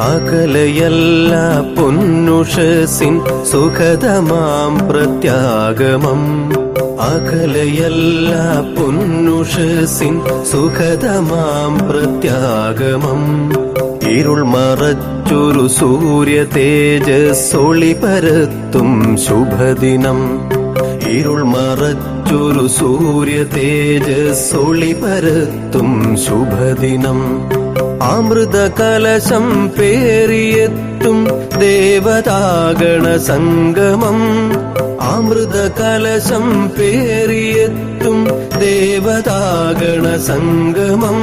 അകലയല്ല പൊന്നുഷസിൻ സുഖതമാം പ്രത്യാഗമം. അകലയല്ല പൊന്നുഷസിൻ സുഖതമാം പ്രത്യാഗമം. ഇരുൾ മറച്ചൊരു സൂര്യ തേജസ്സൊളി പരത്തും ശുഭദിനം. ഇരുൾ മറച്ചൊരു സൂര്യ തേജസ്സൊളി പരത്തും ശുഭദിനം. അമൃത കലശം പേറിയെത്തും ദേവതാഗണ സംഗമം അമൃത കലശം പേറിയെത്തും ദേവതാഗണ സംഗമം.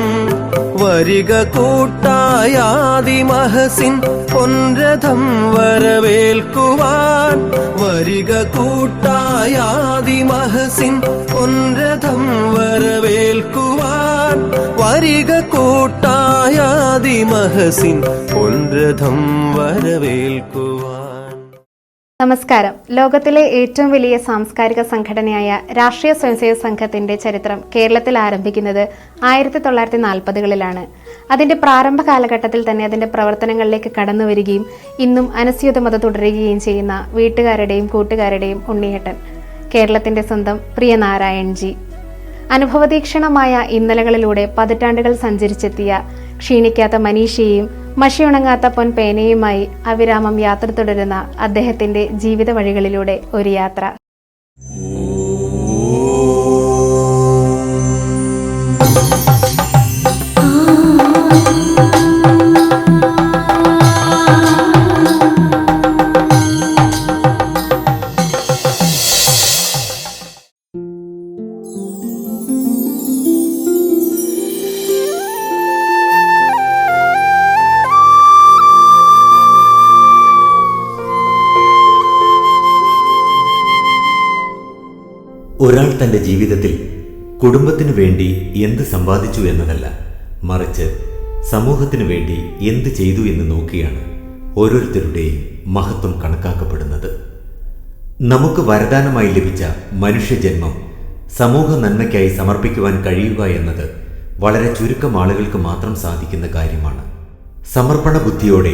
വരിക കൂട്ടായാദിമഹസിൻ പൊൻരഥം വരവേൽക്കുവാൻ. വരിക കൂട്ടായാദിമഹസിൻ പൊൻരഥം വരവേൽക്കുവാൻ. വരിക കൂട്ടായാദിമഹസിൻ പൊൻരഥം വരവേൽക്കുവാൻ. നമസ്കാരം. ലോകത്തിലെ ഏറ്റവും വലിയ സാംസ്കാരിക സംഘടനയായ രാഷ്ട്രീയ സ്വയംസേവക സംഘത്തിന്റെ ചരിത്രം കേരളത്തിൽ ആരംഭിക്കുന്നത് ആയിരത്തി തൊള്ളായിരത്തി നാൽപ്പതുകളിലാണ് അതിന്റെ പ്രാരംഭ കാലഘട്ടത്തിൽ തന്നെ അതിന്റെ പ്രവർത്തനങ്ങളിലേക്ക് കടന്നു വരികയും ഇന്നും അനസ്യൂതമത തുടരുകയും ചെയ്യുന്ന വീട്ടുകാരുടെയും കൂട്ടുകാരുടെയും ഉണ്ണിയേട്ടൻ. കേരളത്തിന്റെ സ്വന്തം പ്രിയ നാരായൺജി അനുഭവതീക്ഷണമായ ഇന്നലകളിലൂടെ പതിറ്റാണ്ടുകൾ സഞ്ചരിച്ചെത്തിയ ക്ഷീണിക്കാത്ത മനീഷയെയും മഷിയുണങ്ങാത്ത പൊൻ പേനയുമായി അവിരാമം യാത്ര തുടരുന്ന അദ്ദേഹത്തിന്റെ ജീവിത വഴികളിലൂടെ ഒരു യാത്ര. ഒരാൾ തന്റെ ജീവിതത്തിൽ കുടുംബത്തിനു വേണ്ടി എന്ത് സമ്പാദിച്ചു എന്നതല്ല മറിച്ച് സമൂഹത്തിനു വേണ്ടി എന്ത് ചെയ്തു എന്ന് നോക്കിയാണ് ഓരോരുത്തരുടെയും മഹത്വം കണക്കാക്കപ്പെടുന്നത്. നമുക്ക് വരദാനമായി ലഭിച്ച മനുഷ്യജന്മം സമൂഹ നന്മയ്ക്കായി സമർപ്പിക്കുവാൻ കഴിയുക എന്നത് വളരെ ചുരുക്കം ആളുകൾക്ക് മാത്രം സാധിക്കുന്ന കാര്യമാണ്. സമർപ്പണ ബുദ്ധിയോടെ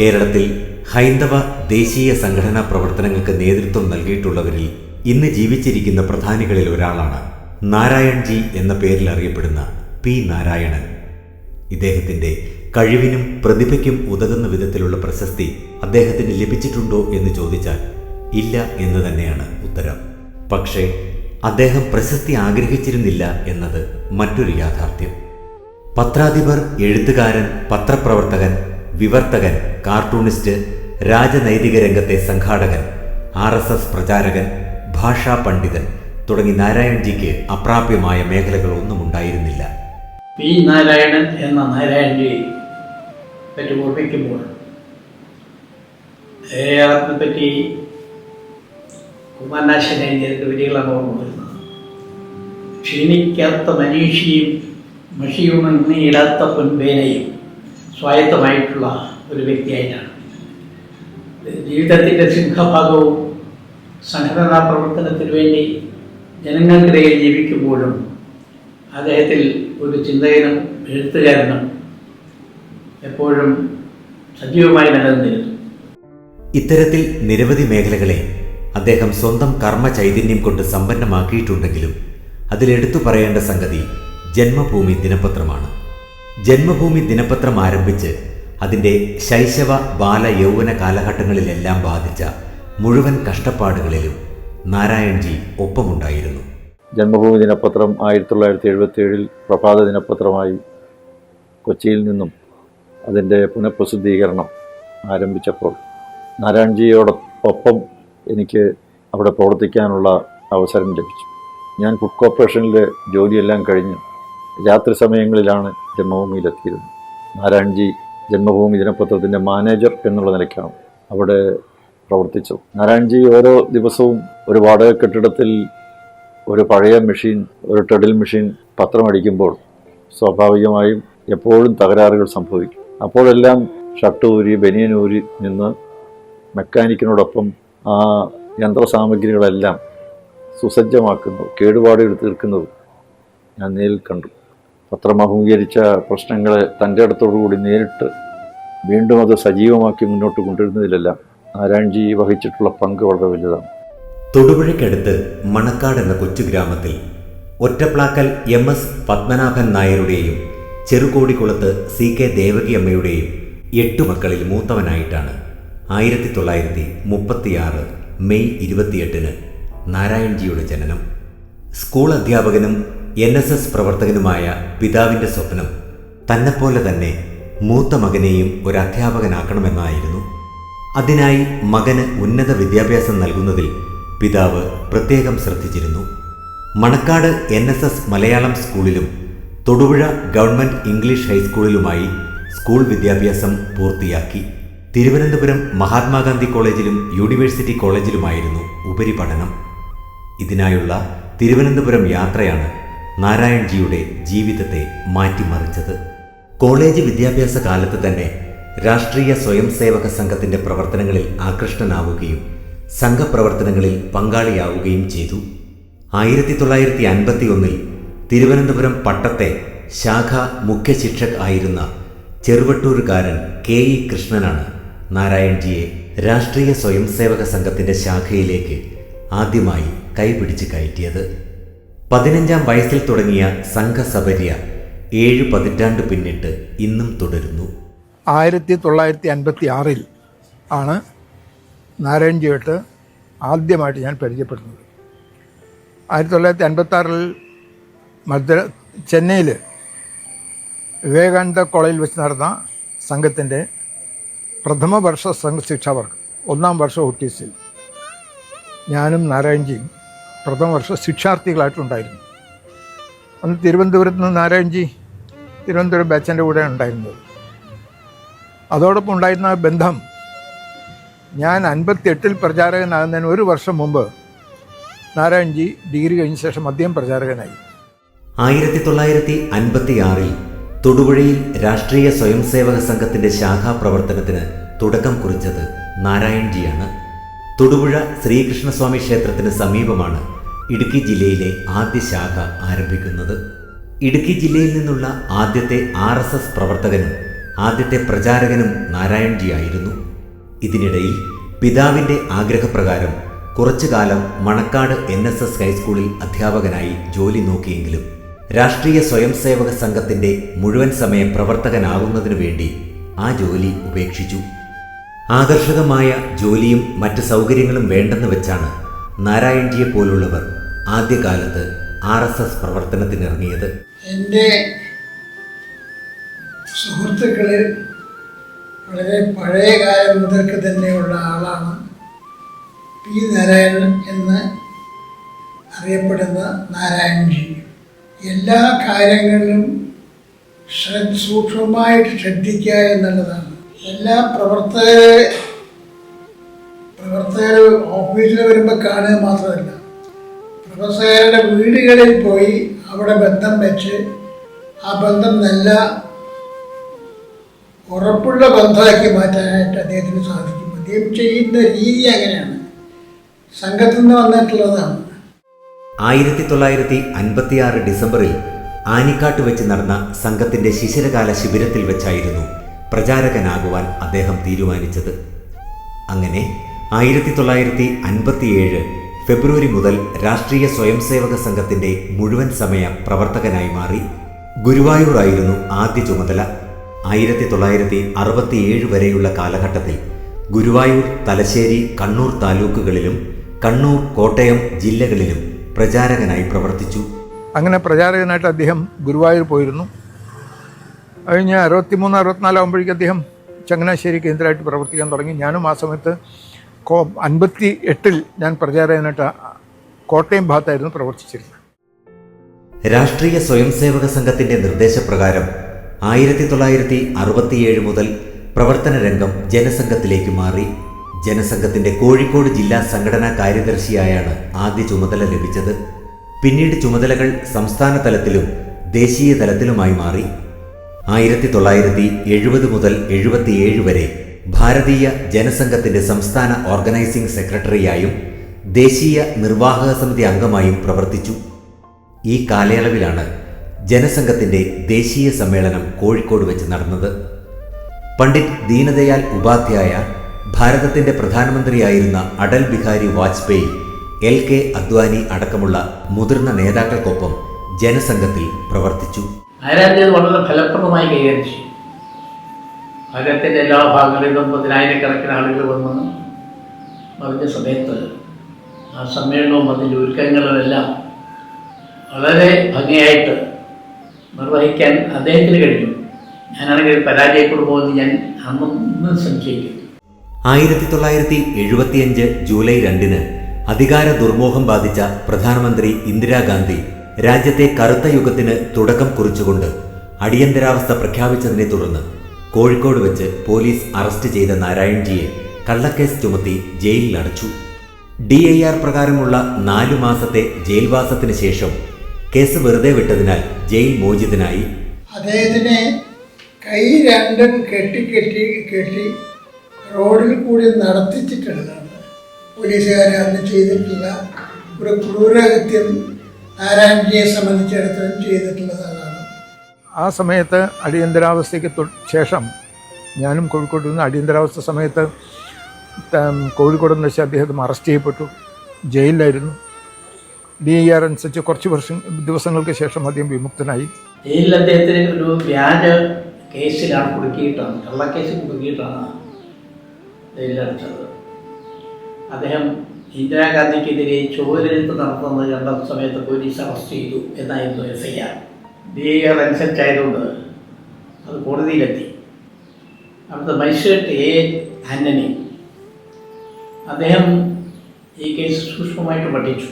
കേരളത്തിൽ ഹൈന്ദവ ദേശീയ സംഘടനാ പ്രവർത്തനങ്ങൾക്ക് നേതൃത്വം നൽകിയിട്ടുള്ളവരിൽ ഇന്ന് ജീവിച്ചിരിക്കുന്ന പ്രധാനികളിൽ ഒരാളാണ് നാരായൺജി എന്ന പേരിൽ അറിയപ്പെടുന്ന പി നാരായണൻ. ഇദ്ദേഹത്തിന്റെ കഴിവിനും പ്രതിഭയ്ക്കും ഉതകുന്ന വിധത്തിലുള്ള പ്രശസ്തി അദ്ദേഹത്തിന് ലഭിച്ചിട്ടുണ്ടോ എന്ന് ചോദിച്ചാൽ ഇല്ല എന്ന് തന്നെയാണ് ഉത്തരം. പക്ഷേ അദ്ദേഹം പ്രശസ്തി ആഗ്രഹിച്ചിരുന്നില്ല എന്നത് മറ്റൊരു യാഥാർത്ഥ്യം. പത്രാധിപർ എഴുത്തുകാരൻ പത്രപ്രവർത്തകൻ വിവർത്തകൻ കാർട്ടൂണിസ്റ്റ് രാജനൈതിക രംഗത്തെ സംഘാടകൻ ആർ പ്രചാരകൻ ഭാഷാ പണ്ഡിതൻ തുടങ്ങി നാരായൺജിക്ക് അപ്രാപ്യമായ മേഖലകളൊന്നും ഉണ്ടായിരുന്നില്ല. പി നാരായണൻ എന്ന നാരായണജി പറ്റി ഓർമ്മിക്കുമ്പോൾ പറ്റി കുമാരനാശൻ എഴുതിയ വരികളാണ് ഓർമ്മ വരുന്നത്. ക്ഷീണിക്കാത്ത മനീഷിയും മഷിയുണങ്ങിയിടാത്ത പൊൻപേനയും സ്വായത്തമായിട്ടുള്ള ഒരു വ്യക്തിയായിട്ടാണ്. ജീവിതത്തിന്റെ സിംഹഭാഗവും സംഘടനാ പ്രവർത്തനത്തിന് വേണ്ടി ജനങ്ങൾക്കിടയിൽ ജീവിക്കുമ്പോഴും അദ്ദേഹത്തിൽ ഒരു ചിന്തകനും എഴുത്തുകാരനും എപ്പോഴും സജീവമായി നിലനിന്നിരുന്നു. ഇത്തരത്തിൽ നിരവധി മേഖലകളെ അദ്ദേഹം സ്വന്തം കർമ്മ ചൈതന്യം കൊണ്ട് സമ്പന്നമാക്കിയിട്ടുണ്ടെങ്കിലും അതിലെടുത്തു പറയേണ്ട സംഗതി ജന്മഭൂമി ദിനപത്രമാണ്. ജന്മഭൂമി ദിനപത്രം ആരംഭിച്ച് അതിന്റെ ശൈശവ ബാല യൗവന കാലഘട്ടങ്ങളിലെല്ലാം ബാധിച്ച മുഴുവൻ കഷ്ടപ്പാടുകളിലും നാരായൺജി ഒപ്പമുണ്ടായിരുന്നു. ജന്മഭൂമി ദിനപത്രം ആയിരത്തി തൊള്ളായിരത്തി എഴുപത്തി ഏഴിൽ പ്രഭാത ദിനപത്രമായി കൊച്ചിയിൽ നിന്നും അതിന്റെ പുനഃപ്രസിദ്ധീകരണം ആരംഭിച്ചപ്പോൾ നാരായൺജിയോടൊപ്പം എനിക്ക് അവിടെ പ്രവർത്തിക്കാനുള്ള അവസരം ലഭിച്ചു. ഞാൻ ഫുഡ് കോർപ്പറേഷനിലെ ജോലിയെല്ലാം കഴിഞ്ഞ് രാത്രി സമയങ്ങളിലാണ് ജന്മഭൂമിയിലെത്തിയിരുന്നത്. നാരായൺജി ജന്മഭൂമി ദിനപത്രത്തിന്റെ മാനേജർ എന്നുള്ള നിലയ്ക്കാണ് അവിടെ പ്രവർത്തിച്ചത് നാരായൺജി ഓരോ ദിവസവും ഒരു വാടക കെട്ടിടത്തിൽ ഒരു പഴയ മെഷീൻ ഒരു ട്രെഡിൽ മെഷീൻ പത്രമടിക്കുമ്പോൾ സ്വാഭാവികമായും എപ്പോഴും തകരാറുകൾ സംഭവിക്കും. അപ്പോഴെല്ലാം ഷർട്ട് ഊരി ബനിയൻ ഊരി നിന്ന് മെക്കാനിക്കിനോടൊപ്പം ആ യന്ത്രസാമഗ്രികളെല്ലാം സുസജ്ജമാക്കുന്നു കേടുപാടുകൾ തീർക്കുന്നത് ഞാൻ നേരിൽ കണ്ടു. പത്രം അഭിമുഖീകരിച്ച പ്രശ്നങ്ങളെ തന്റെ അടുത്തോടുകൂടി നേരിട്ട് വീണ്ടും അത് സജീവമാക്കി മുന്നോട്ട് കൊണ്ടുവരുന്നതിലെല്ലാം നാരായൺജി വഹിച്ചിട്ടുള്ള പങ്ക് വളരെ വലുതാണ്. തൊടുപുഴയ്ക്കടുത്ത് മണക്കാട് എന്ന കൊച്ചു ഗ്രാമത്തിൽ ഒറ്റപ്ലാക്കൽ എം എസ് പത്മനാഭൻ നായരുടെയും ചെറുകോടിക്കുളത്ത് സി കെ ദേവകിയമ്മയുടെയും എട്ട് മക്കളിൽ മൂത്തവനായിട്ടാണ് ആയിരത്തി തൊള്ളായിരത്തി മുപ്പത്തിയാറ് മെയ് ഇരുപത്തിയെട്ടിന് നാരായൺജിയുടെ ജനനം. സ്കൂൾ അധ്യാപകനും എൻ എസ് എസ് പ്രവർത്തകനുമായ പിതാവിന്റെ സ്വപ്നം തന്നെപ്പോലെ തന്നെ മൂത്ത മകനെയും ഒരു അധ്യാപകനാക്കണമെന്നായിരുന്നു അതിനായി മകന് ഉന്നത വിദ്യാഭ്യാസം നൽകുന്നതിൽ പിതാവ് പ്രത്യേകം ശ്രദ്ധിച്ചിരുന്നു. Manakkad N S S Malayalam സ്കൂളിലും തൊടുപുഴ ഗവൺമെന്റ് ഇംഗ്ലീഷ് ഹൈസ്കൂളിലുമായി സ്കൂൾ വിദ്യാഭ്യാസം പൂർത്തിയാക്കി. തിരുവനന്തപുരം മഹാത്മാഗാന്ധി കോളേജിലും യൂണിവേഴ്സിറ്റി കോളേജിലുമായിരുന്നു ഉപരിപഠനം. ഇതിനായുള്ള തിരുവനന്തപുരം യാത്രയാണ് നാരായൺജിയുടെ ജീവിതത്തെ മാറ്റിമറിച്ചത്. കോളേജ് വിദ്യാഭ്യാസ കാലത്ത് തന്നെ രാഷ്ട്രീയ സ്വയം സേവക സംഘത്തിന്റെ പ്രവർത്തനങ്ങളിൽ ആകൃഷ്ടനാവുകയും സംഘപ്രവർത്തനങ്ങളിൽ പങ്കാളിയാവുകയും ചെയ്തു. ആയിരത്തി തൊള്ളായിരത്തി അൻപത്തി ഒന്നിൽ തിരുവനന്തപുരം പട്ടത്തെ ശാഖ മുഖ്യ ശിക്ഷക് ആയിരുന്ന ചെറുവട്ടൂരുകാരൻ കെ ഇ കൃഷ്ണനാണ് നാരായൺജിയെ രാഷ്ട്രീയ സ്വയം സേവക സംഘത്തിന്റെ ശാഖയിലേക്ക് ആദ്യമായി കൈപിടിച്ച് കയറ്റിയത്. പതിനഞ്ചാം വയസ്സിൽ തുടങ്ങിയ സംഘസപര്യ ഏഴ് പതിറ്റാണ്ട് പിന്നിട്ട് ഇന്നും തുടരുന്നു. ആയിരത്തി തൊള്ളായിരത്തി അൻപത്തി ആറിൽ ആണ് നാരായൺജിയായിട്ട് ആദ്യമായിട്ട് ഞാൻ പരിചയപ്പെടുന്നത്. ആയിരത്തി തൊള്ളായിരത്തി അൻപത്തി ആറിൽ മദ്ര ചെന്നൈയിൽ വിവേകാനന്ദ കോളേജിൽ വെച്ച് നടന്ന സംഘത്തിന്റെ പ്രഥമ വർഷ സംഘ ശിക്ഷാവർക്ക് ഒന്നാം വർഷം ഓട്ടീസിൽ ഞാനും നാരായൺജിയും പ്രഥമ വർഷ ശിക്ഷാർത്ഥികളായിട്ടുണ്ടായിരുന്നു. അന്ന് തിരുവനന്തപുരത്ത് നിന്ന് നാരായൺജി തിരുവനന്തപുരം ബാച്ചന്റെ കൂടെ ഉണ്ടായിരുന്നത്. അതോടൊപ്പം ഉണ്ടായിരുന്ന ആ ബന്ധം ഞാൻ അൻപത്തിയെട്ടിൽ പ്രചാരകനാകുന്നതിന് ഒരു വർഷം മുമ്പ് നാരായൺജി ഡിഗ്രി കഴിഞ്ഞ ശേഷം അദ്ദേഹം പ്രചാരകനായി. ആയിരത്തി തൊള്ളായിരത്തി അൻപത്തിയാറിൽ തൊടുപുഴയിൽ രാഷ്ട്രീയ സ്വയം സേവക സംഘത്തിന്റെ ശാഖാ പ്രവർത്തനത്തിന് തുടക്കം കുറിച്ചത് നാരായൺജിയാണ്. തൊടുപുഴ ശ്രീകൃഷ്ണസ്വാമി ക്ഷേത്രത്തിന് സമീപമാണ് ഇടുക്കി ജില്ലയിലെ ആദ്യ ശാഖ ആരംഭിക്കുന്നത്. ഇടുക്കി ജില്ലയിൽ നിന്നുള്ള ആദ്യത്തെ ആർ പ്രവർത്തകനും ആദ്യത്തെ പ്രചാരകനും നാരായൺജിയായിരുന്നു. ഇതിനിടയിൽ പിതാവിന്റെ ആഗ്രഹപ്രകാരം കുറച്ചു കാലം മണക്കാട് എൻ എസ് എസ് ഹൈസ്കൂളിൽ അധ്യാപകനായി ജോലി നോക്കിയെങ്കിലും രാഷ്ട്രീയ സ്വയം സേവക സംഘത്തിന്റെ മുഴുവൻ സമയ പ്രവർത്തകനാകുന്നതിനു വേണ്ടി ആ ജോലി ഉപേക്ഷിച്ചു. ആകർഷകമായ ജോലിയും മറ്റ് സൗകര്യങ്ങളും വേണ്ടെന്ന് വെച്ചാണ് നാരായൺജിയെ പോലുള്ളവർ ആദ്യകാലത്ത് ആർ എസ് എസ് പ്രവർത്തനത്തിനിറങ്ങിയത്. എന്റെ സുഹൃത്തുക്കളിൽ വളരെ പഴയ കാലം മുതൽക്ക് തന്നെയുള്ള ആളാണ് പി നാരായണൻ എന്ന് അറിയപ്പെടുന്ന നാരായണൻജി എല്ലാ കാര്യങ്ങളിലും ശ്രദ്ധ സൂക്ഷ്മമായിട്ട് ശ്രദ്ധിക്കുക എന്നുള്ളതാണ്. എല്ലാ പ്രവർത്തകരെ പ്രവർത്തകർ ഓഫീസിൽ വരുമ്പോൾ കാണുക മാത്രമല്ല പ്രവർത്തകരുടെ വീടുകളിൽ പോയി അവിടെ ബന്ധം വെച്ച് ആ ബന്ധം നല്ല ഉറപ്പുള്ള ബന്ധമാക്കി മാറ്റാനായിട്ട് അദ്ദേഹത്തിന് സാധിക്കും. അദ്ദേഹം ചെയ്യുന്ന രീതി അങ്ങനെയാണ്. സംഘത്തിൽ നിന്ന് വന്നിട്ടുള്ളതാണ്. ആയിരത്തി തൊള്ളായിരത്തി അൻപത്തിയാറ് ഡിസംബറിൽ ആനിക്കാട്ട് വെച്ച് നടന്ന സംഘത്തിന്റെ ശിശിരകാല ശിബിരത്തിൽ വെച്ചായിരുന്നു പ്രചാരകനാകുവാൻ അദ്ദേഹം തീരുമാനിച്ചത്. അങ്ങനെ ആയിരത്തി തൊള്ളായിരത്തി അൻപത്തിയേഴ് ഫെബ്രുവരി മുതൽ രാഷ്ട്രീയ സ്വയംസേവക സംഘത്തിന്റെ മുഴുവൻ സമയ പ്രവർത്തകനായി മാറി ഗുരുവായൂർ ആയിരുന്നു ആദ്യ ചുമതല ആയിരത്തി തൊള്ളായിരത്തി അറുപത്തിയേഴ് വരെയുള്ള കാലഘട്ടത്തിൽ ഗുരുവായൂർ തലശ്ശേരി കണ്ണൂർ താലൂക്കുകളിലും കണ്ണൂർ കോട്ടയം ജില്ലകളിലും പ്രചാരകനായി പ്രവർത്തിച്ചു. അങ്ങനെ പ്രചാരകനായിട്ട് അദ്ദേഹം ഗുരുവായൂർ പോയിരുന്നു. കഴിഞ്ഞ് അറുപത്തിമൂന്ന് അറുപത്തിനാലാകുമ്പോഴേക്കും അദ്ദേഹം ചങ്ങനാശ്ശേരി കേന്ദ്രമായിട്ട് പ്രവർത്തിക്കാൻ തുടങ്ങി. ഞാനും ആ സമയത്ത് കോ അൻപത്തി എട്ടിൽ ഞാൻ പ്രചാരകനായിട്ട് കോട്ടയം ഭാഗത്തായിരുന്നു പ്രവർത്തിച്ചിരുന്നത്. രാഷ്ട്രീയ സ്വയംസേവക സംഘത്തിന്റെ നിർദ്ദേശപ്രകാരം ആയിരത്തി തൊള്ളായിരത്തി അറുപത്തിയേഴ് മുതൽ പ്രവർത്തന രംഗം ജനസംഘത്തിലേക്ക് മാറി. ജനസംഘത്തിന്റെ കോഴിക്കോട് ജില്ലാ സംഘടനാ കാര്യദർശിയായാണ് ആദ്യ ചുമതല ലഭിച്ചത്. പിന്നീട് ചുമതലകൾ സംസ്ഥാന തലത്തിലും ദേശീയ തലത്തിലുമായി മാറി. ആയിരത്തി തൊള്ളായിരത്തി എഴുപത് മുതൽ എഴുപത്തിയേഴ് വരെ ഭാരതീയ ജനസംഘത്തിന്റെ സംസ്ഥാന ഓർഗനൈസിംഗ് സെക്രട്ടറിയായും ദേശീയ നിർവാഹക സമിതി അംഗമായും പ്രവർത്തിച്ചു. ഈ കാലയളവിലാണ് ജനസംഘത്തിന്റെ ദേശീയ സമ്മേളനം കോഴിക്കോട് വെച്ച് നടന്നത്. പണ്ഡിറ്റ് ദീനദയാൽ ഉപാധ്യായ ഭാരതത്തിന്റെ പ്രധാനമന്ത്രിയായിരുന്ന അടൽ ബിഹാരി വാജ്പേയി എൽ കെ അദ്വാനി അടക്കമുള്ള മുതിർന്ന നേതാക്കൾക്കൊപ്പം ജനസംഘത്തിൽ പ്രവർത്തിച്ചു. വളരെ ഫലപ്രദമായി കൈകാര്യം ചെയ്യും ഭാരതത്തിന്റെ എല്ലാ ഭാഗങ്ങളിൽ നിന്നും പതിനായിരക്കണക്കിന് ആളുകൾ വന്ന്. പറഞ്ഞ സമയത്ത് ആ സമ്മേളനവും അതിന്റെ ഒരുക്കങ്ങളുമെല്ലാം വളരെ ഭംഗിയായിട്ട് നിർവഹിക്കാൻ അദ്ദേഹത്തിന് കഴിഞ്ഞു ഞാനാണെങ്കിൽ പരാജയപ്പെടുമോ പോകുന്നത് ഞാൻ അന്നും സംശയിക്കും ആയിരത്തി തൊള്ളായിരത്തി എഴുപത്തിയഞ്ച് ജൂലൈ രണ്ടിന് അധികാര ദുർമോഹം ബാധിച്ച പ്രധാനമന്ത്രി ഇന്ദിരാഗാന്ധി രാജ്യത്തെ കറുത്ത യുഗത്തിന് തുടക്കം കുറിച്ചുകൊണ്ട് അടിയന്തരാവസ്ഥ പ്രഖ്യാപിച്ചതിനെ തുടർന്ന് കോഴിക്കോട് വെച്ച് പോലീസ് അറസ്റ്റ് ചെയ്ത നാരായൺജിയെ കള്ളക്കേസ് ചുമത്തി ജയിലിലടച്ചു ഡി ഐ ആർ പ്രകാരമുള്ള നാലു മാസത്തെ ജയിൽവാസത്തിന് ശേഷം കേസ് വെറുതെ വിട്ടതിനാൽ ജയിൽ മോചിതനായി. അദ്ദേഹത്തിനെ കൈ രണ്ടും കെട്ടി കെട്ടി കെട്ടി റോഡിൽ കൂടി നടത്തിച്ചിട്ടുള്ളതാണ്. പോലീസുകാരെ അന്ന് ചെയ്തിട്ടുള്ള ഒരു ക്രൂരകൃത്യം നാരായണജിയെ സംബന്ധിച്ചിടത്തോളം ചെയ്തിട്ടുള്ളതാണ്. ആ സമയത്ത് അടിയന്തരാവസ്ഥയ്ക്ക് ശേഷം ഞാനും കോഴിക്കോട് നിന്ന് അടിയന്തരാവസ്ഥ സമയത്ത് കോഴിക്കോട് നിന്ന് വെച്ച് അദ്ദേഹം അറസ്റ്റ് ചെയ്യപ്പെട്ടു. ജയിലിലായിരുന്നു. ഡി ആർ അനുസരിച്ച് കുറച്ച് വർഷം ദിവസങ്ങൾക്ക് ശേഷം അദ്ദേഹം വിമുക്തനായി. അദ്ദേഹത്തിന് ഒരു വ്യാജ കേസിലാണ് കുടുക്കിയിട്ടാണ് കള്ളക്കേസ് കുടുക്കിയിട്ടാണ് അദ്ദേഹം ഇന്ദിരാഗാന്ധിക്കെതിരെ ചോദ്യത്ത് നടത്തുന്നത് കണ്ട സമയത്ത് പോലീസ് അറസ്റ്റ് ചെയ്തു എന്നായിരുന്നു F I R D I R അനുസരിച്ചായതുകൊണ്ട് അത് കോടതിയിലെത്തി. അവിടുത്തെ മജിസ്ട്രേറ്റ് എ ആന്റണി. അദ്ദേഹം ഈ കേസ് സൂക്ഷ്മമായിട്ട് പഠിച്ചു.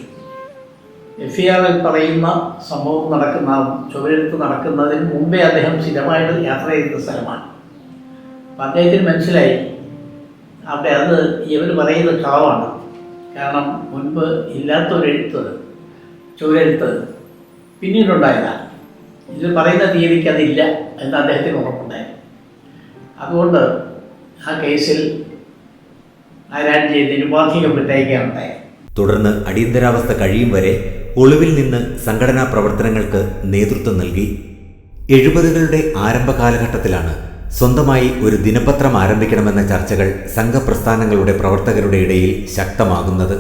എഫ് ഇ ആറിൽ പറയുന്ന സംഭവം നടക്കുന്ന ചുവരെടുത്ത് നടക്കുന്നതിന് മുമ്പേ അദ്ദേഹം സ്ഥിരമായിട്ട് യാത്ര ചെയ്യുന്ന സ്ഥലമാണ്. അപ്പം അദ്ദേഹത്തിന് മനസ്സിലായി അവിടെ അത് ഇവർ പറയുന്ന കളവാണ്. കാരണം മുൻപ് ഇല്ലാത്തൊരു എഴുത്ത് ചുവരെഴുത്ത് പിന്നീടുണ്ടായതാണ് ഇത് പറയുന്ന തീയതിക്ക് അതില്ല എന്ന് അദ്ദേഹത്തിന് ഉറപ്പുണ്ടായി. അതുകൊണ്ട് ആ കേസിൽ നാരായൺജിയെ നിരുപാധികം വിട്ടയക്കുകയാണുണ്ടായത് തുടർന്ന് അടിയന്തരാവസ്ഥ കഴിയും വരെ ഒളിവിൽ നിന്ന് സംഘടനാ പ്രവർത്തനങ്ങൾക്ക് നേതൃത്വം നൽകി. എഴുപതുകളുടെ ആരംഭ കാലഘട്ടത്തിലാണ് സ്വന്തമായി ഒരു ദിനപത്രം ആരംഭിക്കണമെന്ന ചർച്ചകൾ സംഘപ്രസ്ഥാനങ്ങളുടെ പ്രവർത്തകരുടെ ഇടയിൽ ശക്തമാകുന്നത്.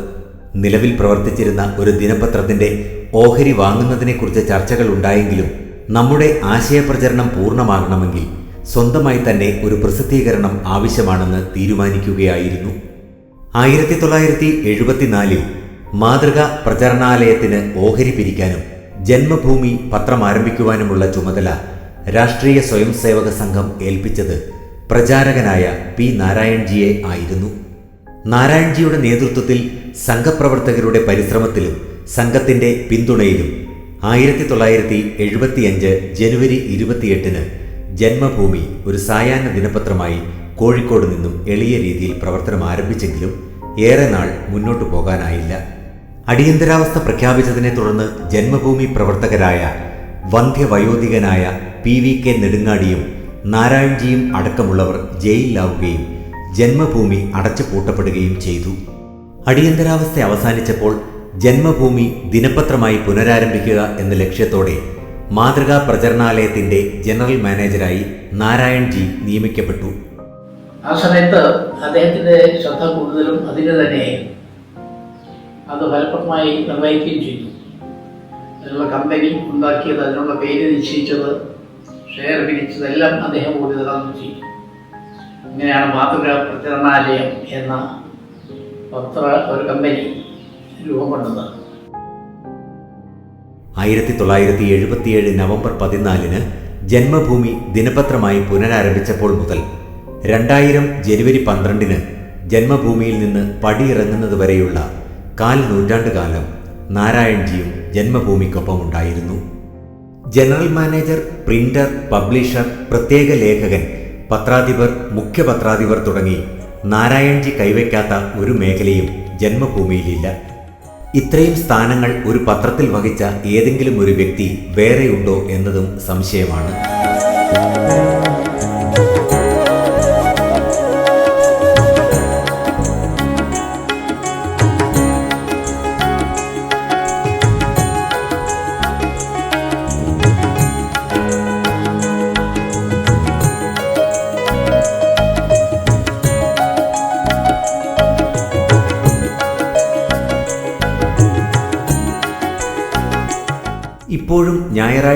നിലവിൽ പ്രവർത്തിച്ചിരുന്ന ഒരു ദിനപത്രത്തിന്റെ ഓഹരി വാങ്ങുന്നതിനെക്കുറിച്ച് ചർച്ചകൾ ഉണ്ടായെങ്കിലും നമ്മുടെ ആശയപ്രചരണം പൂർണമാകണമെങ്കിൽ സ്വന്തമായി തന്നെ ഒരു പ്രസിദ്ധീകരണം ആവശ്യമാണെന്ന് തീരുമാനിക്കുകയായിരുന്നു. ആയിരത്തി തൊള്ളായിരത്തി എഴുപത്തിനാലിൽ മാതൃക പ്രചരണാലയത്തിന് ഓഹരി പിരിക്കാനും ജന്മഭൂമി പത്രം ആരംഭിക്കുവാനുമുള്ള ചുമതല രാഷ്ട്രീയ സ്വയം സേവക സംഘം ഏൽപ്പിച്ചത് പ്രചാരകനായ പി നാരായൺജിയെ ആയിരുന്നു. നാരായൺജിയുടെ നേതൃത്വത്തിൽ സംഘപ്രവർത്തകരുടെ പരിശ്രമത്തിലും സംഘത്തിന്റെ പിന്തുണയിലും ആയിരത്തി തൊള്ളായിരത്തി എഴുപത്തിയഞ്ച് ജനുവരി ഇരുപത്തിയെട്ടിന് ജന്മഭൂമി ഒരു സായാഹ്ന ദിനപത്രമായി കോഴിക്കോട് നിന്നും എളിയ രീതിയിൽ പ്രവർത്തനം ആരംഭിച്ചെങ്കിലും ഏറെ നാൾ മുന്നോട്ടു പോകാനായില്ല. അടിയന്തരാവസ്ഥ പ്രഖ്യാപിച്ചതിനെ തുടർന്ന് ജന്മഭൂമി പ്രവർത്തകരായ വന്ധ്യവയോധികനായ പി വി കെ നെടുങ്ങാടിയും നാരായൺജിയും അടക്കമുള്ളവർ ജയിലിലാവുകയും ജന്മഭൂമി അടച്ചുപൂട്ടപ്പെടുകയും ചെയ്തു. അടിയന്തരാവസ്ഥ അവസാനിച്ചപ്പോൾ ജന്മഭൂമി ദിനപത്രമായി പുനരാരംഭിക്കുക എന്ന ലക്ഷ്യത്തോടെ മാതൃകാ പ്രചരണാലയത്തിന്റെ ജനറൽ മാനേജരായി നാരായൺജി നിയമിക്കപ്പെട്ടു. ആ സമയത്ത് അദ്ദേഹത്തിന്റെ ശ്രദ്ധ കൂടുതലും അതിന് തന്നെയായിരുന്നു. അത് ഫലപ്രദമായി നിർവഹിക്കുകയും ചെയ്തു. അതിനുള്ള കമ്പനി ഉണ്ടാക്കിയത് അതിനുള്ള പേര് നിശ്ചയിച്ചത് ഷെയർ പിരിച്ചതെല്ലാം അദ്ദേഹം കൂടി നടന്നു ചെയ്തു. ഇങ്ങനെയാണ് മാതൃക പ്രചരണാലയം എന്ന പത്ര ഒരു കമ്പനി രൂപം കൊണ്ടത്. ആയിരത്തി തൊള്ളായിരത്തി എഴുപത്തിയേഴ് നവംബർ പതിനാലിന് ജന്മഭൂമി ദിനപത്രമായി പുനരാരംഭിച്ചപ്പോൾ മുതൽ രണ്ടായിരം ജനുവരി പന്ത്രണ്ടിന് ജന്മഭൂമിയിൽ നിന്ന് പടിയിറങ്ങുന്നതുവരെയുള്ള കാൽ നൂറ്റാണ്ട് കാലം നാരായൺജിയും ജന്മഭൂമിക്കൊപ്പം ഉണ്ടായിരുന്നു. ജനറൽ മാനേജർ പ്രിന്റർ പബ്ലിഷർ പ്രത്യേക ലേഖകൻ പത്രാധിപർ മുഖ്യ പത്രാധിപർ തുടങ്ങി നാരായൺജി കൈവയ്ക്കാത്ത ഒരു മേഖലയും ജന്മഭൂമിയിലില്ല. ഇത്രയും സ്ഥാനങ്ങൾ ഒരു പത്രത്തിൽ വഹിച്ച ഏതെങ്കിലും ഒരു വ്യക്തി വേറെയുണ്ടോ എന്നതും സംശയമാണ്.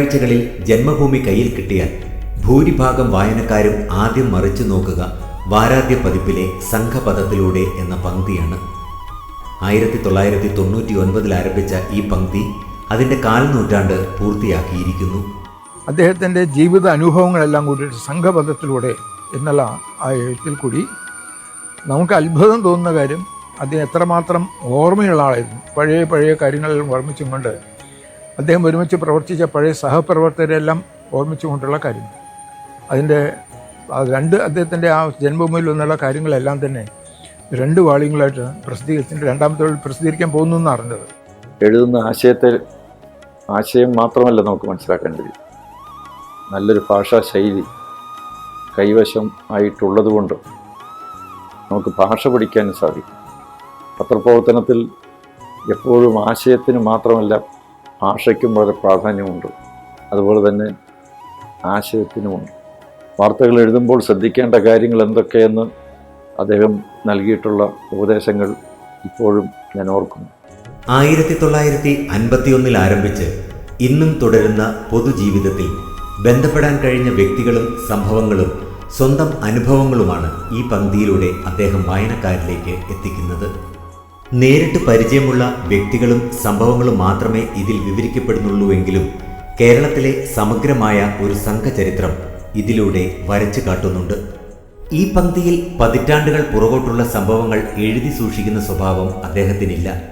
ഞായറാഴ്ചകളിൽ ജന്മഭൂമി കയ്യിൽ കിട്ടിയാൽ ഭൂരിഭാഗം വായനക്കാരും ആദ്യം മറിച്ചു നോക്കുക വാരാദ്യ പതിപ്പിലെ സംഘപദത്തിലൂടെ എന്ന പങ്ക്തിയാണ്. ആയിരത്തി തൊള്ളായിരത്തി തൊണ്ണൂറ്റി ഒൻപതിൽ ആരംഭിച്ച ഈ പങ്ക്തി അതിന്റെ കാൽനൂറ്റാണ്ട് പൂർത്തിയാക്കിയിരിക്കുന്നു. അദ്ദേഹത്തിന്റെ ജീവിത അനുഭവങ്ങളെല്ലാം കൂടിയിട്ട് സംഘപദത്തിലൂടെ എന്നുള്ള ആ എഴുത്തിൽ കൂടി നമുക്ക് അത്ഭുതം തോന്നുന്ന കാര്യം അദ്ദേഹം എത്രമാത്രം ഓർമ്മയുള്ള ആളായിരുന്നു. പഴയ പഴയ കാര്യങ്ങളെല്ലാം ഓർമ്മിച്ചും കൊണ്ട് അദ്ദേഹം ഒരുമിച്ച് പ്രവർത്തിച്ച പഴയ സഹപ്രവർത്തകരെല്ലാം ഓർമ്മിച്ചുകൊണ്ടുള്ള കാര്യം അതിന്റെ രണ്ട് അദ്ദേഹത്തിന്റെ ആ ജന്മഭൂമിയിൽ നിന്നുള്ള കാര്യങ്ങളെല്ലാം തന്നെ രണ്ട് വാളിയങ്ങളായിട്ട് പ്രസിദ്ധീകരിച്ചിട്ട് രണ്ടാമത്തെ പ്രസിദ്ധീകരിക്കാൻ പോകുന്നു എന്ന് അറിഞ്ഞത്. എഴുതുന്ന ആശയത്തെ ആശയം മാത്രമല്ല നമുക്ക് മനസ്സിലാക്കേണ്ടത്. നല്ലൊരു ഭാഷാ ശൈലി കൈവശം ആയിട്ടുള്ളതുകൊണ്ട് നമുക്ക് ഭാഷ പഠിക്കാനും സാധിക്കും. പത്രപ്രവർത്തനത്തിൽ എപ്പോഴും ആശയത്തിന് മാത്രമല്ല ഭാഷയ്ക്കും വളരെ പ്രാധാന്യമുണ്ട്. അതുപോലെ തന്നെ ആശയത്തിനുമുണ്ട് വാർത്തകൾ എഴുതുമ്പോൾ ശ്രദ്ധിക്കേണ്ട കാര്യങ്ങൾ എന്തൊക്കെയെന്ന് അദ്ദേഹം നൽകിയിട്ടുള്ള ഉപദേശങ്ങൾ ഇപ്പോഴും ഞാൻ ഓർക്കുന്നു. ആയിരത്തി തൊള്ളായിരത്തി അൻപത്തിയൊന്നിൽ ആരംഭിച്ച് ഇന്നും തുടരുന്ന പൊതുജീവിതത്തിൽ ബന്ധപ്പെടാൻ കഴിഞ്ഞ വ്യക്തികളും സംഭവങ്ങളും സ്വന്തം അനുഭവങ്ങളുമാണ് ഈ പങ്ക്തിയിലൂടെ അദ്ദേഹം വായനക്കാരിലേക്ക് എത്തിക്കുന്നത്. നേരിട്ട് പരിചയമുള്ള വ്യക്തികളും സംഭവങ്ങളും മാത്രമേ ഇതിൽ വിവരിക്കപ്പെടുന്നുള്ളൂവെങ്കിലും കേരളത്തിലെ സമഗ്രമായ ഒരു സംഘചരിത്രം ഇതിലൂടെ വരച്ചു കാട്ടുന്നുണ്ട്. ഈ പങ്ക്തിയിൽ പതിറ്റാണ്ടുകൾ പുറകോട്ടുള്ള സംഭവങ്ങൾ എഴുതി സൂക്ഷിക്കുന്ന സ്വഭാവം അദ്ദേഹത്തിനില്ല.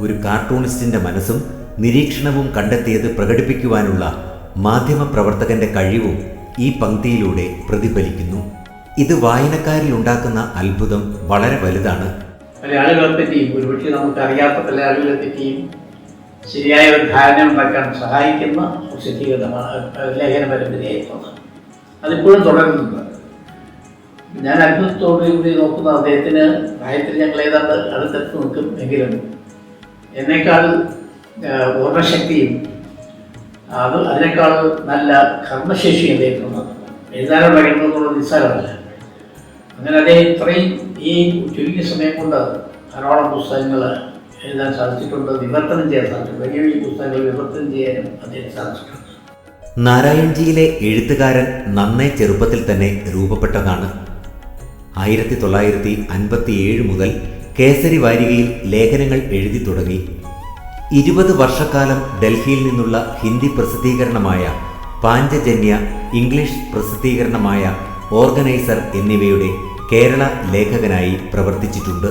ഒരു കാർട്ടൂണിസ്റ്റിന്റെ മനസ്സും നിരീക്ഷണവും കണ്ടെത്തിയത് പ്രകടിപ്പിക്കുവാനുള്ള മാധ്യമപ്രവർത്തകന്റെ കഴിവും ഈ പങ്ക്തിയിലൂടെ പ്രതിഫലിക്കുന്നു. ഇത് വായനക്കാരിൽ ഉണ്ടാക്കുന്ന അത്ഭുതം വളരെ വലുതാണ്. പല ആളുകളെ പറ്റിയും ഒരുപക്ഷെ നമുക്ക് അറിയാത്ത പല ആളുകളെ പറ്റിയും ശരിയായ ഒരു ധാരണ ഉണ്ടാക്കാൻ സഹായിക്കുന്ന പ്രസിദ്ധീകരണമാണ് ലേഖന പരമ്പരയായിട്ടുള്ളത് അതിപ്പോഴും തുടരുന്നുണ്ട്. ഞാൻ അത്ഭുതത്തോടു കൂടി നോക്കുന്ന അദ്ദേഹത്തിന് പ്രായത്തിൽ ഞങ്ങൾ ഏതാണ്ട് അടുത്തടുത്ത് നിൽക്കും എങ്കിലും എന്നേക്കാൾ ഓർമ്മശക്തിയും അത് അതിനേക്കാൾ നല്ല കർമ്മശേഷി അദ്ദേഹത്തിനുണ്ട്. എഴുതാനുള്ള കഴിയുന്നതുകൊണ്ട് നിസ്സാരമല്ല. അങ്ങനെ അദ്ദേഹം ഇത്രയും ഈ ചുരുങ്ങിയ സമയം കൊണ്ട് ധാരാളം പുസ്തകങ്ങൾ എഴുതാൻ സാധിച്ചിട്ടുണ്ട്. വിവർത്തനം ചെയ്യാൻ സാധിച്ചിട്ടുണ്ട്. വലിയ പുസ്തകങ്ങൾ വിവർത്തനം ചെയ്യാനും അദ്ദേഹം സാധിച്ചിട്ടുണ്ട്. നാരായൺജിയിലെ എഴുത്തുകാരൻ നന്നേ ചെറുപ്പത്തിൽ തന്നെ രൂപപ്പെട്ടതാണ്. ആയിരത്തി തൊള്ളായിരത്തി അൻപത്തിയേഴ് മുതൽ കേസരി വാരികയിൽ ലേഖനങ്ങൾ എഴുതി തുടങ്ങി. ഇരുപത് വർഷക്കാലം ഡൽഹിയിൽ നിന്നുള്ള ഹിന്ദി പ്രസിദ്ധീകരണമായ പാഞ്ചജന്യ ഇംഗ്ലീഷ് പ്രസിദ്ധീകരണമായ ഓർഗനൈസർ എന്നിവയുടെ കേരള ലേഖകനായി പ്രവർത്തിച്ചിട്ടുണ്ട്.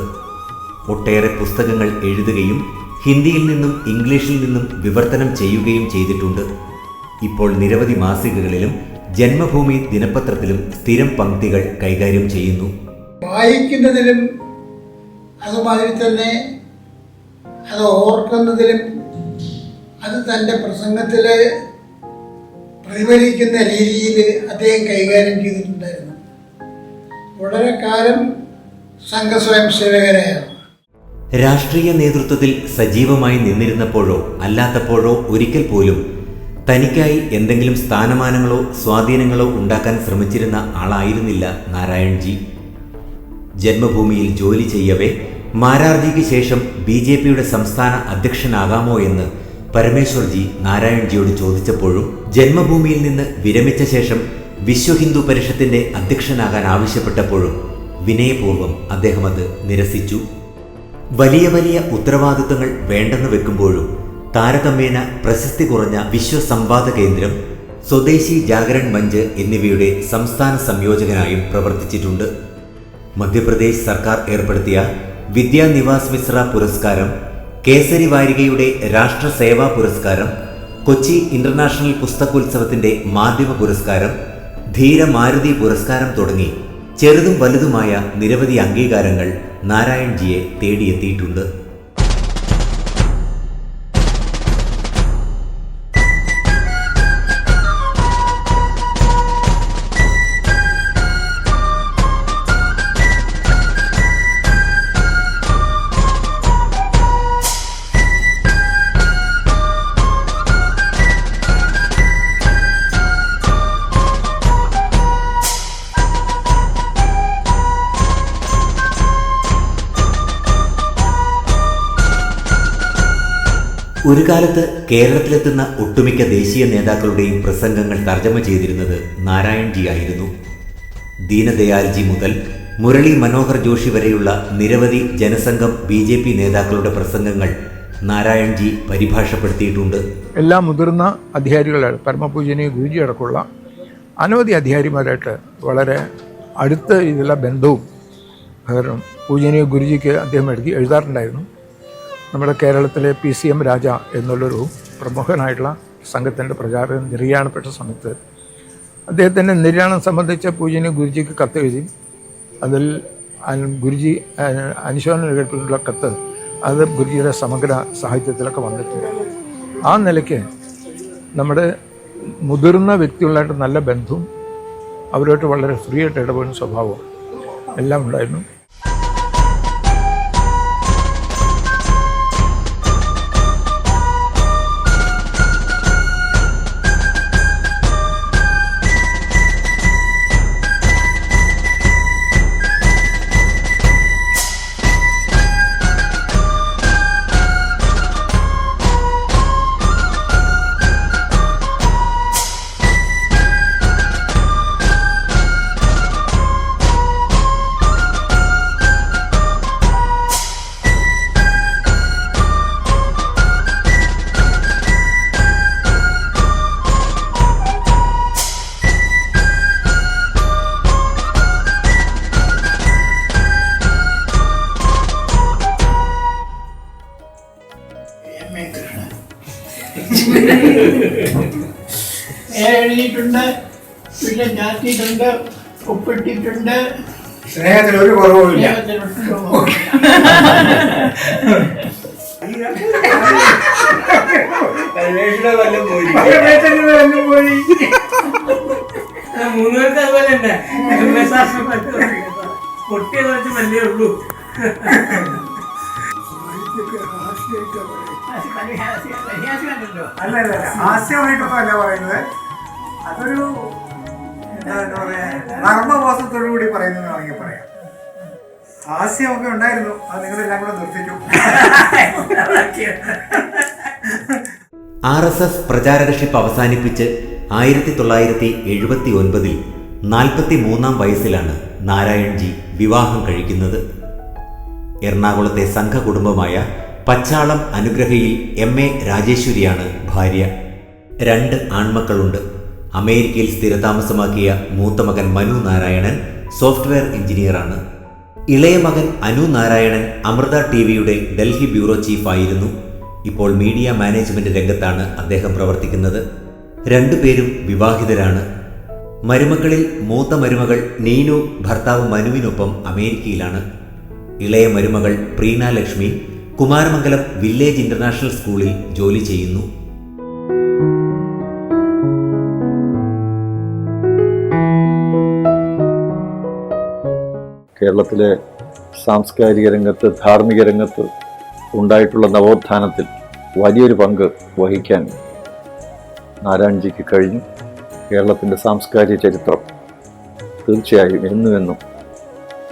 ഒട്ടേറെ പുസ്തകങ്ങൾ എഴുതുകയും ഹിന്ദിയിൽ നിന്നും ഇംഗ്ലീഷിൽ നിന്നും വിവർത്തനം ചെയ്യുകയും ചെയ്തിട്ടുണ്ട്. ഇപ്പോൾ നിരവധി മാസികകളിലും ജന്മഭൂമി ദിനപത്രത്തിലും സ്ഥിരം പങ്ക്തികൾ കൈകാര്യം ചെയ്യുന്നു. വായിക്കുന്നതിലും അതുമാതിരി തന്നെ അത് ഓർക്കുന്നതിലും അത് തന്റെ പ്രസംഗത്തിൽ പ്രതിഫലിക്കുന്ന രീതിയിൽ അദ്ദേഹം കൈകാര്യം ചെയ്തിട്ടുണ്ടായിരുന്നു. വളരെ കാലം രാഷ്ട്രീയ നേതൃത്വത്തിൽ സജീവമായി നിന്നിരുന്നപ്പോഴോ അല്ലാത്തപ്പോഴോ ഒരിക്കൽ പോലും തനിക്കായി എന്തെങ്കിലും സ്ഥാനമാനങ്ങളോ സ്വാധീനങ്ങളോ ഉണ്ടാക്കാൻ ശ്രമിച്ചിരുന്ന ആളായിരുന്നില്ല നാരായൺജി. ജന്മഭൂമിയിൽ ജോലി ചെയ്യവേ മാരാർജിക്ക് ശേഷം ബി ജെ പിയുടെ സംസ്ഥാന അധ്യക്ഷനാകാമോ എന്ന് പരമേശ്വർജി നാരായൺജിയോട് ചോദിച്ചപ്പോഴും ജന്മഭൂമിയിൽ നിന്ന് വിരമിച്ച ശേഷം വിശ്വ ഹിന്ദു പരിഷത്തിന്റെ അധ്യക്ഷനാകാൻ ആവശ്യപ്പെട്ടപ്പോഴും വിനയപൂർവം അദ്ദേഹം അത് നിരസിച്ചു. വലിയ വലിയ ഉത്തരവാദിത്തങ്ങൾ വേണ്ടെന്ന് വെക്കുമ്പോഴും താരതമ്യേന പ്രശസ്തി കുറഞ്ഞ വിശ്വസംവാദ കേന്ദ്രം സ്വദേശി ജാഗരൺ മഞ്ച് എന്നിവയുടെ സംസ്ഥാന സംയോജകനായും പ്രവർത്തിച്ചിട്ടുണ്ട്. മധ്യപ്രദേശ് സർക്കാർ ഏർപ്പെടുത്തിയ വിദ്യാനിവാസ് മിശ്ര പുരസ്കാരം കേസരി വാരികയുടെ രാഷ്ട്ര സേവാ പുരസ്കാരം കൊച്ചി ഇന്റർനാഷണൽ പുസ്തകോത്സവത്തിന്റെ മാധ്യമ പുരസ്കാരം ധീര മാരുതി പുരസ്കാരം തുടങ്ങി ചെറുതും വലുതുമായ നിരവധി അംഗീകാരങ്ങൾ നാരായൺജിയെ തേടിയെത്തിയിട്ടുണ്ട്. ഒരു കാലത്ത് കേരളത്തിലെത്തുന്ന ഒട്ടുമിക്ക ദേശീയ നേതാക്കളുടെയും പ്രസംഗങ്ങൾ തർജമ ചെയ്തിരുന്നത് നാരായൺജി ആയിരുന്നു. ദീനദയാൽജി മുതൽ മുരളി മനോഹർ ജോഷി വരെയുള്ള നിരവധി ജനസംഘം ബി ജെ പി നേതാക്കളുടെ പ്രസംഗങ്ങൾ നാരായൺജി പരിഭാഷപ്പെടുത്തിയിട്ടുണ്ട്. എല്ലാ മുതിർന്ന അധികാരികളാണ്. പരമപൂജനീയ ഗുരുജി അടക്കമുള്ള അനവധി അധികാരിമാരായിട്ട് വളരെ അടുത്ത ഇതിലുള്ള ബന്ധവും പൂജനീയ ഗുരുജിക്ക് അദ്ദേഹം എഴുതി എഴുതാറുണ്ടായിരുന്നു. നമ്മുടെ കേരളത്തിലെ പി സി എം രാജ എന്നുള്ളൊരു പ്രമുഖനായിട്ടുള്ള സംഘത്തിന്റെ പ്രചാരകൻ നിര്യാണപ്പെട്ട സമയത്ത് അദ്ദേഹത്തിന്റെ നിര്യാണം സംബന്ധിച്ച പൂജനീയ ഗുരുജിക്ക് കത്ത് എഴുതി അതിൽ ഗുരുജി അനുശോചനം രേഖപ്പെടുത്തിയിട്ടുള്ള കത്ത് അത് ഗുരുജിയുടെ സമഗ്ര സാഹിത്യത്തിലൊക്കെ വന്നിട്ടുണ്ട്. ആ നിലയ്ക്ക് നമ്മുടെ മുതിർന്ന വ്യക്തികളായിട്ട് നല്ല ബന്ധവും അവരുമായിട്ട് വളരെ ഫ്രീ ആയിട്ട് ഇടപെടുന്ന സ്വഭാവവും എല്ലാം ഉണ്ടായിരുന്നു. എഴുതിയിട്ടുണ്ട് പിന്നെ ഒപ്പിട്ടിട്ടുണ്ട്. സ്നേഹത്തിന് ഒരു കുറവുമില്ല. മൂന്നുപേർക്ക് അതുപോലെ തന്നെ. പൊട്ടിയത് കുറച്ച് മല്ലേ ഉള്ളൂ. അല്ല അല്ല. ഹാസ്യമായിട്ടൊന്നും അല്ല പറയുന്നത്. അതൊരു എന്താ പറയാ നർമ്മബോധത്തോടു കൂടി വേണമെങ്കിൽ പറയാം. ഹാസ്യമൊക്കെ ഉണ്ടായിരുന്നു. അത് നിങ്ങളെല്ലാം കൂടെ നിർത്തിച്ചു ആർ എസ് എസ് പ്രചാരകഷിപ്പ് അവസാനിപ്പിച്ച് ആയിരത്തി തൊള്ളായിരത്തി എഴുപത്തി ഒൻപതിൽ നാൽപ്പത്തി മൂന്നാം വയസ്സിലാണ് നാരായൺജി വിവാഹം കഴിക്കുന്നത്. എറണാകുളത്തെ സംഘകുടുംബമായ പച്ചാളം അനുഗ്രഹയിൽ എം എ രാജേശ്വരിയാണ് ഭാര്യ. രണ്ട് ആൺമക്കളുണ്ട്. അമേരിക്കയിൽ സ്ഥിരതാമസമാക്കിയ മൂത്ത മകൻ മനു നാരായണൻ സോഫ്റ്റ്വെയർ എഞ്ചിനീയറാണ്. ഇളയ മകൻ അനു നാരായണൻ അമൃത ടി വിയുടെ ഡൽഹി ബ്യൂറോ ചീഫ് ആയിരുന്നു. ഇപ്പോൾ മീഡിയ മാനേജ്മെന്റ് രംഗത്താണ് അദ്ദേഹം പ്രവർത്തിക്കുന്നത്. രണ്ടുപേരും വിവാഹിതരാണ്. മരുമക്കളിൽ മൂത്ത മരുമകൾ നീനു ഭർത്താവ് മനുവിനൊപ്പം അമേരിക്കയിലാണ്. ഇളയ മരുമകൾ പ്രീന ലക്ഷ്മി കുമാരമംഗലം വില്ലേജ് ഇന്റർനാഷണൽ സ്കൂളിൽ ജോലി ചെയ്യുന്നു. കേരളത്തിലെ സാംസ്കാരിക രംഗത്ത് ധാർമ്മിക രംഗത്ത് ഉണ്ടായിട്ടുള്ള നവോത്ഥാനത്തിൽ വലിയൊരു പങ്ക് വഹിക്കാൻ നാരായൺജിക്ക് കഴിഞ്ഞു. കേരളത്തിന്റെ സാംസ്കാരിക ചരിത്രം തീർച്ചയായും എന്നുവെന്നും എന്നും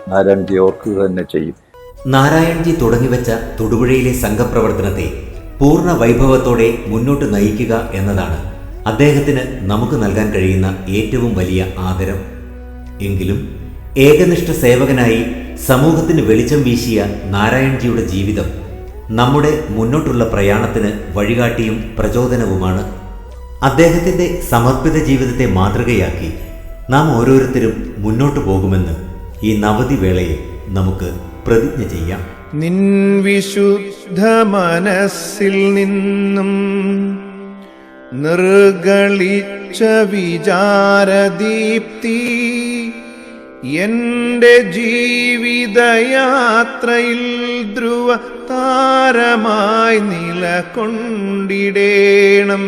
നാരായൺജി ഓർക്കുക തന്നെ ചെയ്യും. നാരായൺജി തുടങ്ങിവെച്ച തൊടുപുഴയിലെ സംഘപ്രവർത്തനത്തെ പൂർണ വൈഭവത്തോടെ മുന്നോട്ട് നയിക്കുക എന്നതാണ് അദ്ദേഹത്തിന് നമുക്ക് നൽകാൻ കഴിയുന്ന ഏറ്റവും വലിയ ആദരം. എങ്കിലും ഏകനിഷ്ഠ സേവകനായി സമൂഹത്തിന് വെളിച്ചം വീശിയ നാരായൺജിയുടെ ജീവിതം നമ്മുടെ മുന്നോട്ടുള്ള പ്രയാണത്തിന് വഴികാട്ടിയും പ്രചോദനവുമാണ്. അദ്ദേഹത്തിന്റെ സമർപ്പിത ജീവിതത്തെ മാതൃകയാക്കി നാം ഓരോരുത്തരും മുന്നോട്ടു പോകുമെന്ന് ഈ നവതി വേളയിൽ നമുക്ക് പ്രതിജ്ഞ ചെയ്യാം. നിൻ വിശുദ്ധ മനസ്സിൽ നിന്നും നിർഗളിച്ച വിചാരദീപ്തി എന്റെ ജീവിതയാത്രയിൽ ധ്രുവ താരമായി നിലകൊണ്ടിടേണം.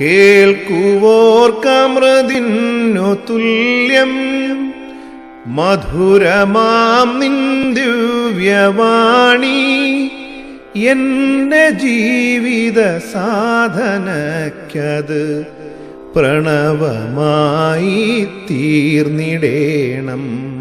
കേൾക്കുവോർക്കമൃതിന്നു തുല്യം മധുരമാം എന്റെ ജീവിത സാധനക്കത് പ്രണവമായി തീർന്നിടേണം.